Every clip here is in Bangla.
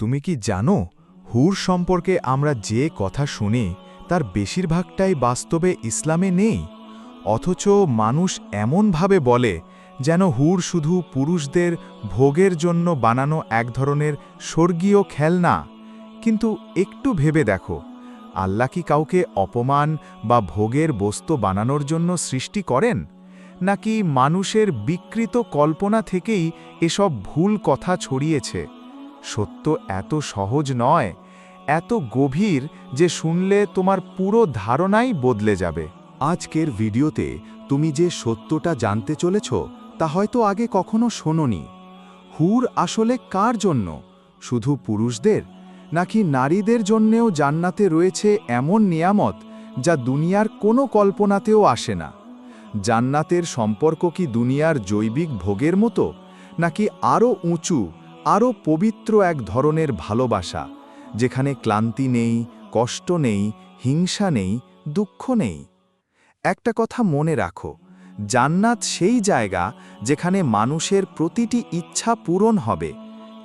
তুমি কি জানো, হুর সম্পর্কে আমরা যে কথা শুনি, তার বেশিরভাগটাই বাস্তবে ইসলামে নেই? অথচ মানুষ এমনভাবে বলে যেন হুর শুধু পুরুষদের ভোগের জন্য বানানো এক ধরনের স্বর্গীয় খেলনা। কিন্তু একটু ভেবে দেখো, আল্লাহ কি কাউকে অপমান বা ভোগের বস্তু বানানোর জন্য সৃষ্টি করেন? নাকি মানুষের বিকৃত কল্পনা থেকেই এসব ভুল কথা ছড়িয়েছে? সত্য এত সহজ নয়, এত গভীর যে শুনলে তোমার পুরো ধারণাই বদলে যাবে। আজকের ভিডিওতে তুমি যে সত্যটা জানতে চলেছ, তা হয়তো আগে কখনো শোনোনি। হুর আসলে কার জন্য? শুধু পুরুষদের? নাকি নারীদের জন্যেও জান্নাতে রয়েছে এমন নিয়ামত যা দুনিয়ার কোনো কল্পনাতেও আসে না? জান্নাতের সম্পর্ক কি দুনিয়ার জৈবিক ভোগের মতো, নাকি আরও উঁচু আরও পবিত্র এক ধরনের ভালোবাসা, যেখানে ক্লান্তি নেই, কষ্ট নেই, হিংসা নেই, দুঃখ নেই। একটা কথা মনে রাখো, জান্নাত সেই জায়গা যেখানে মানুষের প্রতিটি ইচ্ছা পূরণ হবে,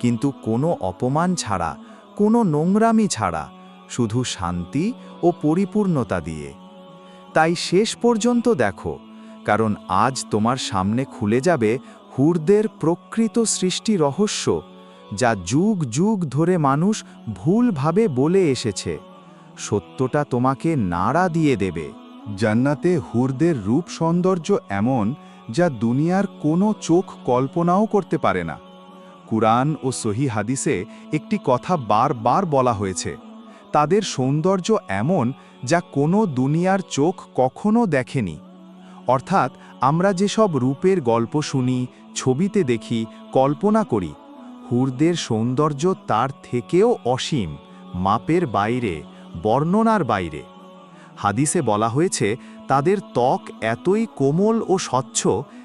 কিন্তু কোনো অপমান ছাড়া, কোনো নোংরামি ছাড়া, শুধু শান্তি ও পরিপূর্ণতা দিয়ে। তাই শেষ পর্যন্ত দেখো, কারণ আজ তোমার সামনে খুলে যাবে হুরদের প্রকৃত সৃষ্টি রহস্য, যা যুগ যুগ ধরে মানুষ ভুলভাবে বলে এসেছে। সত্যটা তোমাকে নাড়া দিয়ে দেবে। জান্নাতে হুরদের রূপ সৌন্দর্য এমন, যা দুনিয়ার কোনো চোখ কল্পনাও করতে পারে না। কুরআন ও সহি হাদিসে একটি কথা বারবার বলা হয়েছে, তাদের সৌন্দর্য এমন, যা কোনো দুনিয়ার চোখ কখনো দেখেনি। অর্থাৎ আমরা যেসব রূপের গল্প শুনি ছবিতে দেখি, কল্পনা করি, হুরদের সৌন্দর্য তার থেকেও অসীম, মাপের বাইরে, বর্ণনার বাইরে। হাদিসে বলা হয়েছে, তাদের ত্বক এতই কোমল ও স্বচ্ছ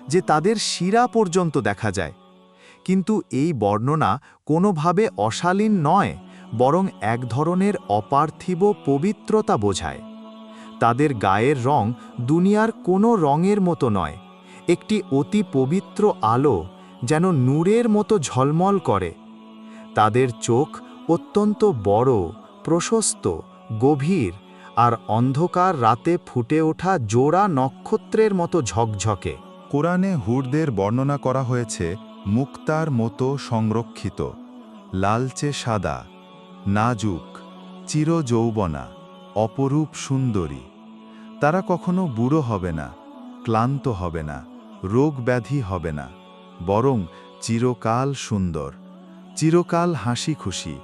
যে তাদের শিরা পর্যন্ত দেখা যায়। কিন্তু এই বর্ণনা কোনোভাবে অশালীন নয়, বরং এক ধরনের অপার্থিব পবিত্রতা বোঝায়। তাদের গায়ের রং দুনিয়ার কোনো রঙের মতো নয় একটি অতি পবিত্র আলো যেন নূরের মতো ঝলমল করে। তাদের চোখ অত্যন্ত বড়, প্রশস্ত, গভীর আর অন্ধকার রাতে ফুটে ওঠা জোড়া নক্ষত্রের মতো ঝকঝকে। কোরআনে হুরদের বর্ণনা করা হয়েছে, মুক্তার মতো সংরক্ষিত, লালচে সাদা, নাজুক, চিরযৌবনা, অপরূপ সুন্দরী। তারা কখনো বুড়ো হবে না, ক্লান্ত হবে না। রোগ ব্যাধি হবে না, বরং চিরকাল সুন্দর। চিরকাল হাসি খুশি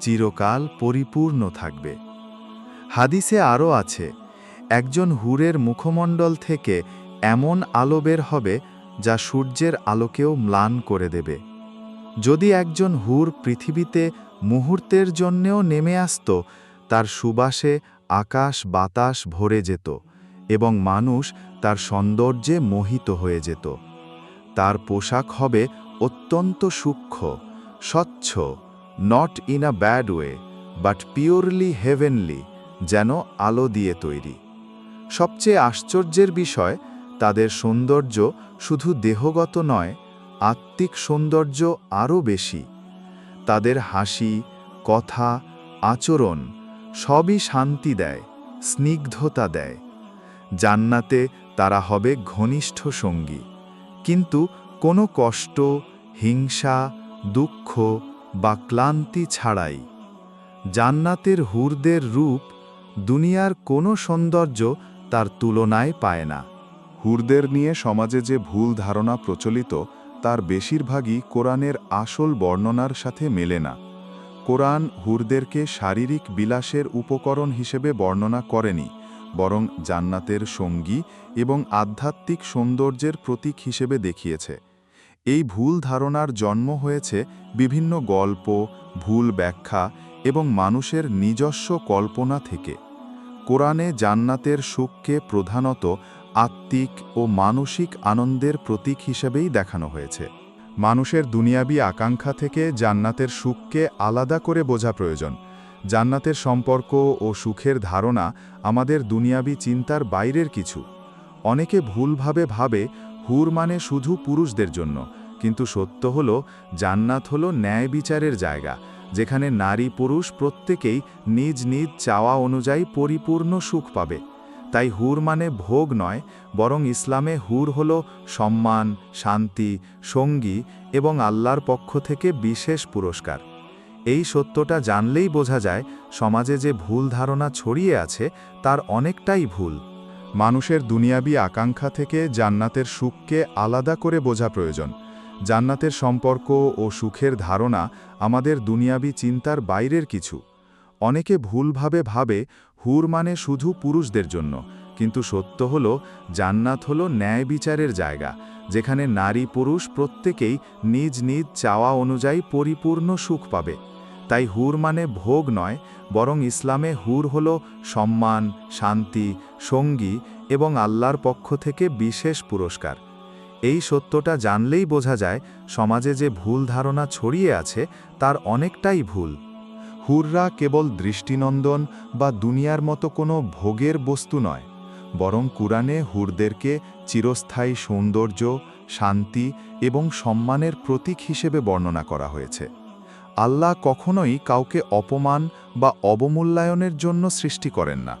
চিরকাল পরিপূর্ণ থাকবে। হাদিসে আরও আছে, একজন হুরের মুখমণ্ডল থেকে এমন আলো বের হবে যা সূর্যের আলোকেও ম্লান করে দেবে। যদি একজন হুর পৃথিবীতে মুহূর্তের জন্যেও নেমে আসত, তার সুবাসে আকাশ বাতাস ভরে যেত। এবং মানুষ তার সৌন্দর্যে মোহিত হয়ে যেত। তার পোশাক হবে অত্যন্ত সূক্ষ্ম, স্বচ্ছ not in a bad way but purely heavenly যেন আলো দিয়ে তৈরি। সবচেয়ে আশ্চর্যের বিষয়, তাদের সৌন্দর্য শুধু দেহগত নয়, আত্মিক সৌন্দর্য আরও বেশি। তাদের হাসি, কথা, আচরণ সবই শান্তি দেয়, স্নিগ্ধতা দেয়। জান্নাতে তারা হবে ঘনিষ্ঠ সঙ্গী। কিন্তু কোনো কষ্ট, হিংসা, দুঃখ বা ক্লান্তি ছাড়াই জান্নাতের হুরদের রূপ দুনিয়ার কোনো সৌন্দর্য তার তুলনায় পায় না। হুরদের নিয়ে সমাজে যে ভুল ধারণা প্রচলিত, তার বেশিরভাগই কোরআনের আসল বর্ণনার সাথে মেলে না। কোরআন হুরদেরকে শারীরিক বিলাসের উপকরণ হিসেবে বর্ণনা করেনি বরং জান্নাতের সঙ্গী এবং আধ্যাত্মিক সৌন্দর্যের প্রতীক হিসেবে দেখিয়েছে। এই ভুল ধারণার জন্ম হয়েছে বিভিন্ন গল্প, ভুল ব্যাখ্যা এবং মানুষের নিজস্ব কল্পনা থেকে। কোরআনে জান্নাতের সুখকে প্রধানত আত্মিক ও মানসিক আনন্দের প্রতীক হিসেবেই দেখানো হয়েছে। মানুষের দুনিয়াবি আকাঙ্ক্ষা থেকে জান্নাতের সুখকে আলাদা করে বোঝা প্রয়োজন। জান্নাতের সম্পর্ক ও সুখের ধারণা আমাদের দুনিয়াবি চিন্তার বাইরের কিছু। অনেকে ভুলভাবে ভাবে হুর মানে শুধু পুরুষদের জন্য, কিন্তু সত্য হল জান্নাত হল ন্যায় বিচারের জায়গা, যেখানে নারী পুরুষ প্রত্যেকেই নিজ নিজ চাওয়া অনুযায়ী পরিপূর্ণ সুখ পাবে। তাই হুর মানে ভোগ নয়, বরং ইসলামে হুর হল সম্মান, শান্তি, সঙ্গী এবং আল্লাহর পক্ষ থেকে বিশেষ পুরস্কার। এই সত্যটা জানলেই বোঝা যায় সমাজে যে ভুল ধারণা ছড়িয়ে আছে তার অনেকটাই ভুল। মানুষের দুনিয়াবি আকাঙ্ক্ষা থেকে জান্নাতের সুখকে আলাদা করে বোঝা প্রয়োজন। জান্নাতের সম্পর্ক ও সুখের ধারণা আমাদের দুনিয়াবি চিন্তার বাইরের কিছু। অনেকে ভুলভাবে ভাবে হুর মানে শুধু পুরুষদের জন্য, কিন্তু সত্য হল জান্নাত হল ন্যায় বিচারের জায়গা, যেখানে নারী পুরুষ প্রত্যেকেই নিজ নিজ চাওয়া অনুযায়ী পরিপূর্ণ সুখ পাবে। তাই হুর মানে ভোগ নয়, বরং ইসলামে হুর হল সম্মান, শান্তি, সঙ্গী এবং আল্লাহর পক্ষ থেকে বিশেষ পুরস্কার। এই সত্যটা জানলেই বোঝা যায়, সমাজে যে ভুল ধারণা ছড়িয়ে আছে, তার অনেকটাই ভুল। হুররা কেবল দৃষ্টিনন্দন বা দুনিয়ার মতো কোনো ভোগের বস্তু নয়, বরং কুরআনে হুরদেরকে চিরস্থায়ী সৌন্দর্য, শান্তি এবং সম্মানের প্রতীক হিসেবে বর্ণনা করা হয়েছে। আল্লাহ কখনোই কাউকে অপমান বা অবমূল্যায়নের জন্য সৃষ্টি করেন না।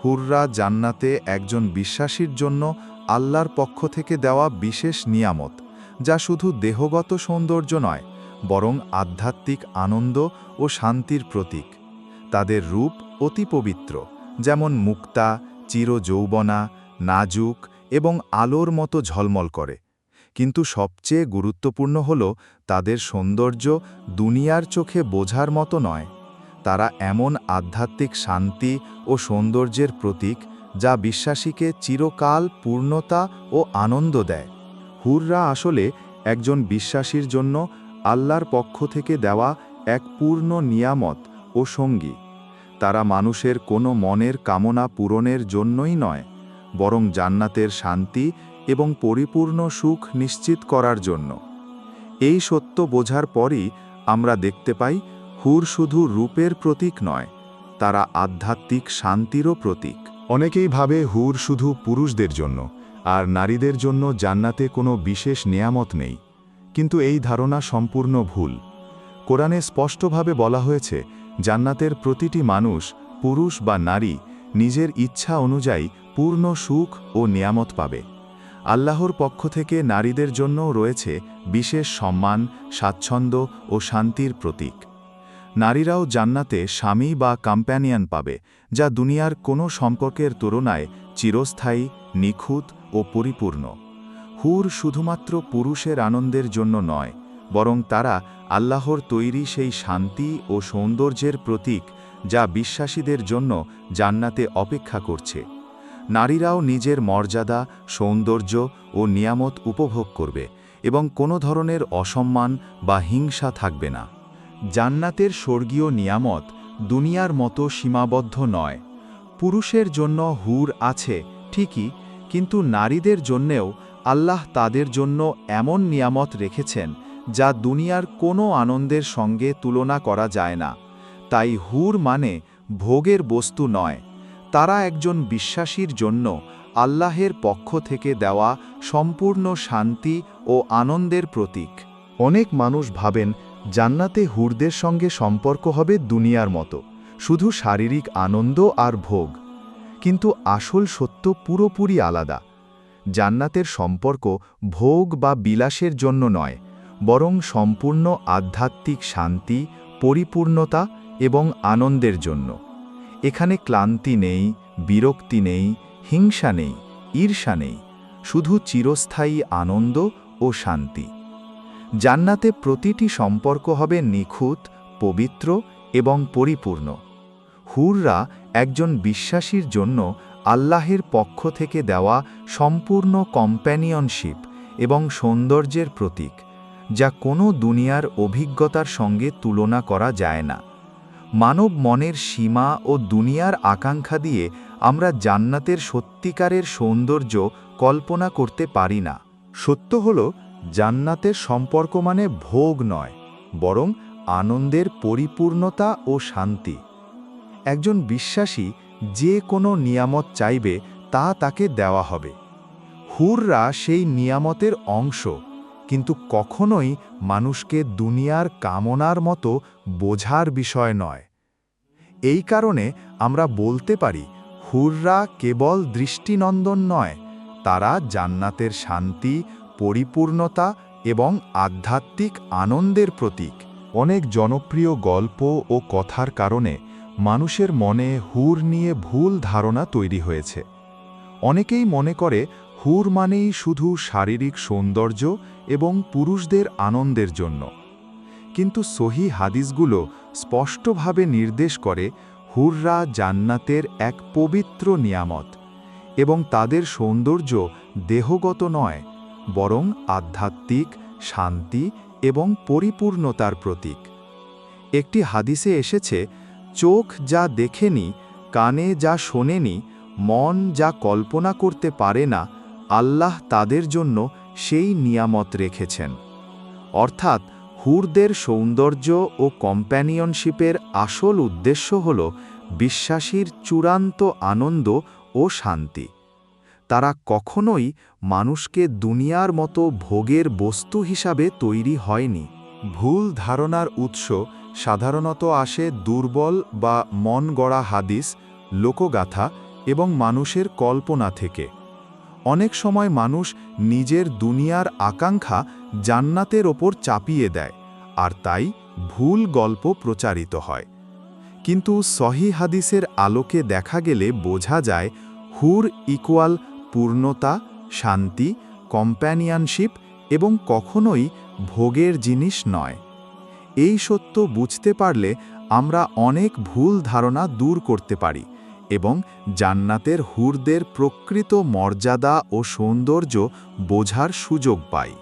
হুররা জান্নাতে একজন বিশ্বাসীর জন্য আল্লাহর পক্ষ থেকে দেওয়া বিশেষ নিয়ামত, যা শুধু দেহগত সৌন্দর্য নয়, বরং আধ্যাত্মিক আনন্দ ও শান্তির প্রতীক। তাদের রূপ অতি পবিত্র, যেমন মুক্তা, চিরযৌবনা, নাজুক এবং আলোর মতো ঝলমল করে। কিন্তু সবচেয়ে গুরুত্বপূর্ণ হল তাদের সৌন্দর্য দুনিয়ার চোখে বোঝার মতো নয়। তারা এমন আধ্যাত্মিক শান্তি ও সৌন্দর্যের প্রতীক যা বিশ্বাসীকে চিরকাল পূর্ণতা ও আনন্দ দেয়। হুররা আসলে একজন বিশ্বাসীর জন্য আল্লাহর পক্ষ থেকে দেওয়া এক পূর্ণ নিয়ামত ও সঙ্গী। তারা মানুষের কোনো মনের কামনা পূরণের জন্যই নয়, বরং জান্নাতের শান্তি এবং পরিপূর্ণ সুখ নিশ্চিত করার জন্য। এই সত্য বোঝার পরই আমরা দেখতে পাই, হুর শুধু রূপের প্রতীক নয়, তারা আধ্যাত্মিক শান্তিরও প্রতীক। অনেকেই ভাবে হুর শুধু পুরুষদের জন্য, আর নারীদের জন্য জান্নাতে কোনো বিশেষ নিয়ামত নেই। কিন্তু এই ধারণা সম্পূর্ণ ভুল। কোরআনে স্পষ্টভাবে বলা হয়েছে, জান্নাতের প্রতিটি মানুষ, পুরুষ বা নারী, নিজের ইচ্ছা অনুযায়ী পূর্ণ সুখ ও নিয়ামত পাবে। আল্লাহর পক্ষ থেকে নারীদের জন্যও রয়েছে বিশেষ সম্মান, স্বাচ্ছন্দ্য ও শান্তির প্রতীক। নারীরাও জান্নাতে স্বামী বা কম্প্যানিয়ান পাবে, যা দুনিয়ার কোনো সম্পর্কের তুলনায় চিরস্থায়ী, নিখুঁত ও পরিপূর্ণ। হুর শুধুমাত্র পুরুষের আনন্দের জন্য নয়, বরং তারা আল্লাহর তৈরি সেই শান্তি ও সৌন্দর্যের প্রতীক যা বিশ্বাসীদের জন্য জান্নাতে অপেক্ষা করছে। নারীরাও নিজের মর্যাদা, সৌন্দর্য ও নিয়ামত উপভোগ করবে এবং কোনো ধরনের অসম্মান বা হিংসা থাকবে না। জান্নাতের স্বর্গীয় নিয়ামত দুনিয়ার মতো সীমাবদ্ধ নয়। পুরুষের জন্য হুর আছে, ঠিকই, কিন্তু নারীদের জন্যেও আল্লাহ তাদের জন্য এমন নিয়ামত রেখেছেন যা দুনিয়ার কোনো আনন্দের সঙ্গে তুলনা করা যায় না। তাই হুর মানে ভোগের বস্তু নয়। তারা একজন বিশ্বাসীর জন্য আল্লাহের পক্ষ থেকে দেওয়া সম্পূর্ণ শান্তি ও আনন্দের প্রতীক। অনেক মানুষ ভাবেন, জান্নাতে হুরদের সঙ্গে সম্পর্ক হবে দুনিয়ার মতো, শুধু শারীরিক আনন্দ আর ভোগ। কিন্তু আসল সত্য পুরোপুরি আলাদা। জান্নাতের সম্পর্ক ভোগ বা বিলাসের জন্য নয়, বরং সম্পূর্ণ আধ্যাত্মিক শান্তি, পরিপূর্ণতা এবং আনন্দের জন্য। এখানে ক্লান্তি নেই, বিরক্তি নেই, হিংসা নেই, ঈর্ষা নেই, শুধু চিরস্থায়ী আনন্দ ও শান্তি। জান্নাতে প্রতিটি সম্পর্ক হবে নিখুঁত, পবিত্র এবং পরিপূর্ণ। হুররা একজন বিশ্বাসীর জন্য আল্লাহের পক্ষ থেকে দেওয়া সম্পূর্ণ কম্প্যানিয়নশিপ এবং সৌন্দর্যের প্রতীক, যা কোনো দুনিয়ার অভিজ্ঞতার সঙ্গে তুলনা করা যায় না। মানব মনের সীমা ও দুনিয়ার আকাঙ্ক্ষা দিয়ে আমরা জান্নাতের সত্যিকারের সৌন্দর্য কল্পনা করতে পারি না। সত্য হল, জান্নাতের সম্পর্ক মানে ভোগ নয়, বরং আনন্দের পরিপূর্ণতা ও শান্তি। একজন বিশ্বাসী যে কোনো নিয়ামত চাইবে তা তাকে দেওয়া হবে। হুররা সেই নিয়ামতের অংশ। কিন্তু কখনোই মানুষকে দুনিয়ার কামনার মতো বোঝার বিষয় নয়। এই কারণে আমরা বলতে পারি, হুররা কেবল দৃষ্টিনন্দন নয়, তারা জান্নাতের শান্তি, পরিপূর্ণতা এবং আধ্যাত্মিক আনন্দের প্রতীক। অনেক জনপ্রিয় গল্প ও কথার কারণে মানুষের মনে হুর নিয়ে ভুল ধারণা তৈরি হয়েছে। অনেকেই মনে করে হুর মানেই শুধু শারীরিক সৌন্দর্য এবং পুরুষদের আনন্দের জন্য। কিন্তু সহি হাদিসগুলো স্পষ্টভাবে নির্দেশ করে হুররা জান্নাতের এক পবিত্র নিয়ামত এবং তাদের সৌন্দর্য দেহগত নয়, বরং আধ্যাত্মিক, শান্তি এবং পরিপূর্ণতার প্রতীক। একটি হাদিসে এসেছে, চোখ যা দেখেনি, কানে যা শোনেনি, মন যা কল্পনা করতে পারে না আল্লাহ তাদের জন্য সেই নিয়ামত রেখেছেন। অর্থাৎ হুরদের সৌন্দর্য ও কম্প্যানিয়নশিপের আসল উদ্দেশ্য হল বিশ্বাসীর চূড়ান্ত আনন্দ ও শান্তি। তারা কখনোই মানুষকে দুনিয়ার মতো ভোগের বস্তু হিসাবে তৈরি হয়নি। ভুল ধারণার উৎস সাধারণত আসে দুর্বল বা মন গড়া হাদিস, লোকগাথা এবং মানুষের কল্পনা থেকে। অনেক সময় মানুষ নিজের দুনিয়ার আকাঙ্ক্ষা জান্নাতের ওপর চাপিয়ে দেয়, আর তাই ভুল গল্প প্রচারিত হয়। কিন্তু সহি হাদিসের আলোকে দেখা গেলে বোঝা যায়, হুর ইকুয়াল পূর্ণতা, শান্তি, কম্প্যানিয়ানশিপ এবং কখনোই ভোগের জিনিস নয়। এই সত্য বুঝতে পারলে আমরা অনেক ভুল ধারণা দূর করতে পারি। এবং জান্নাতের হুরদের প্রকৃত মর্যাদা ও সৌন্দর্য বোঝার সুযোগ পাই